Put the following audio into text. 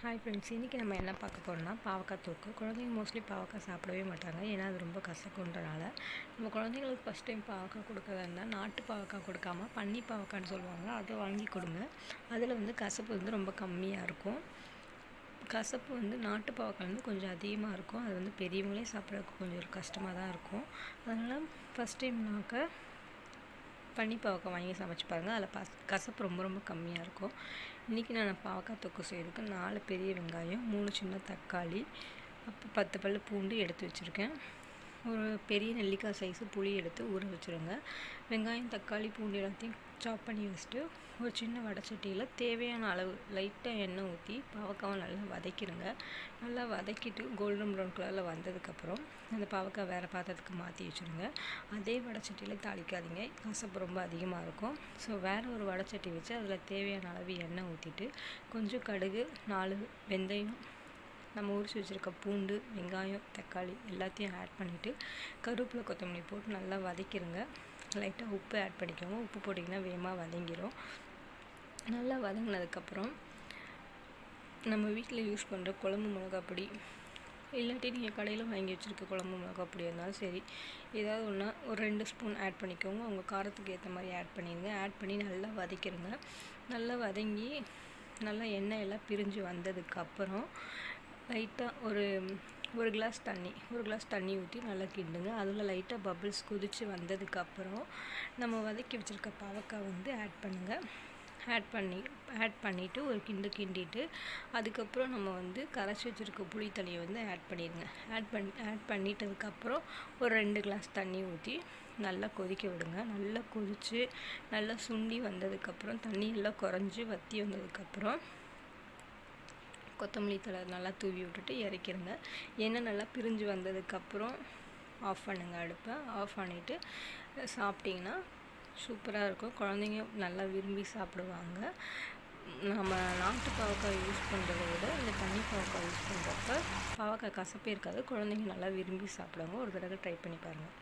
Hi friends இன்றைக்கி நம்ம என்ன பார்க்க போகிறோம்னா பாவக்காய் தொக்கு. குழந்தைங்க மோஸ்ட்லி பாவக்காய் சாப்பிடவே மாட்டாங்க. ஏன்னா அது ரொம்ப கசக்குன்றனால. நம்ம குழந்தைங்களுக்கு ஃபஸ்ட் டைம் பாவக்காய் கொடுக்குறதா இருந்தால் நாட்டு பாவக்காய் கொடுக்காம பன்னி பாவக்காய்னு சொல்லுவாங்க. அதை வாங்கி கொடுங்க. அதில் வந்து கசப்பு வந்து ரொம்ப கம்மியாக இருக்கும். கசப்பு வந்து நாட்டு பாவக்காய் வந்து கொஞ்சம் அதிகமாக இருக்கும். அது வந்து பெரியவங்களே சாப்பிட்றதுக்கு கொஞ்சம் கஷ்டமாக தான் இருக்கும். அதனால் ஃபஸ்ட் டைம்னாக்க பன்னி பாவக்காய் வாங்கி சமைச்சு பாருங்கள் அதில் பஸ் கசப்பு ரொம்ப ரொம்ப கம்மியாக இருக்கும். இன்றைக்கி நான் பாவக்காய் தொக்கு செய்கிறதுக்கு நாலு பெரிய வெங்காயம் மூணு சின்ன தக்காளி அப்போ பத்து பல் பூண்டு எடுத்து வச்சுருக்கேன். ஒரு பெரிய நெல்லிக்காய் சைஸு புளி எடுத்து ஊற வச்சுருங்க. வெங்காயம் தக்காளி பூண்டு எல்லாத்தையும் சாப் பண்ணி வச்சுட்டு ஒரு சின்ன வடைச்சட்டியில் தேவையான அளவு லைட்டாக எண்ணெய் ஊற்றி பாவக்காவை நல்லா வதக்கிடுங்க நல்லா வதக்கிட்டு கோல்டன் ப்ரௌன் கலரில் வந்ததுக்கப்புறம் அந்த பாவக்காய் வேறு பாத்திரத்துக்கு மாற்றி வச்சுருங்க. அதே வடைச்சட்டியில் தாளிக்காதீங்க. கசப்பு ரொம்ப அதிகமாக இருக்கும். ஸோ வேறு ஒரு வடைச்சட்டி வச்சு அதில் தேவையான அளவு எண்ணெய் ஊற்றிட்டு கொஞ்சம் கடுகு நாலு வெந்தயம் நம்ம உரிச்சு வச்சுருக்க பூண்டு வெங்காயம் தக்காளி எல்லாத்தையும் ஆட் பண்ணிவிட்டு கருவேப்பிலை கொத்தமல்லி போட்டு நல்லா வதக்கிடுங்க லைட்டாக உப்பு ஆட் பண்ணிக்கோங்க. உப்பு போட்டிங்கன்னா வேகமாக வதங்கிடும் நல்லா வதங்கினதுக்கப்புறம் நம்ம வீட்டில் யூஸ் பண்ணுற குழம்பு மிளகா பொடி. இல்லாட்டி நீங்கள் கடையில் வாங்கி வச்சுருக்க குழம்பு மிளகா பொடி இருந்தாலும் சரி ஏதாவது ஒன்றா ஒரு ரெண்டு ஸ்பூன் ஆட் பண்ணிக்கோங்க. உங்கள் காரத்துக்கு ஏற்ற மாதிரி ஆட் பண்ணிடுங்க. ஆட் பண்ணி நல்லா வதக்கிடுங்க நல்லா வதங்கி நல்லா எண்ணெய் எல்லாம் பிரிஞ்சு வந்ததுக்கப்புறம் லைட்டாக ஒரு ஒரு கிளாஸ் தண்ணி ஒரு கிளாஸ் தண்ணி ஊற்றி நல்லா கிண்டுங்க. அதில் லைட்டாக பபிள்ஸ் குதித்து வந்ததுக்கப்புறம் நம்ம வதக்கி வச்சுருக்க பாவக்காய் வந்து ஆட் பண்ணுங்கள் ஆட் பண்ணி ஆட் பண்ணிவிட்டு ஒரு கிண்டு கிண்டிட்டு அதுக்கப்புறம் நம்ம வந்து கரைச்சி வச்சுருக்க புளித்தண்ணியை வந்து ஆட் பண்ணிடுங்க. ஆட் பண்ணி ஆட் பண்ணிட்டதுக்கப்புறம் ஒரு ரெண்டு கிளாஸ் தண்ணி ஊற்றி நல்லா கொதிக்க விடுங்க. நல்லா கொதித்து நல்லா சுண்டி வந்ததுக்கப்புறம் தண்ணி எல்லாம் குறைஞ்சி வற்றி வந்ததுக்கப்புறம் கொத்தமல்லி தலை நல்லா தூவி விட்டுட்டு இறக்கிடுங்க எண்ணெய் நல்லா பிரிஞ்சு வந்ததுக்கப்புறம் ஆஃப் பண்ணுங்கள் அடுப்பை. ஆஃப் பண்ணிவிட்டு சாப்பிட்டிங்கன்னா சூப்பராக இருக்கும். குழந்தைங்க நல்லா விரும்பி சாப்பிடுவாங்க. நம்ம நாட்டு பாவக்காய் யூஸ் பண்ணுறத விட இந்த தண்ணி பாவக்காய் யூஸ் பண்ணுறப்ப பாவக்காய் கசப்பே இருக்காது. குழந்தைங்க நல்லா விரும்பி சாப்பிடுவாங்க. ஒரு தடவை ட்ரை பண்ணி பாருங்கள்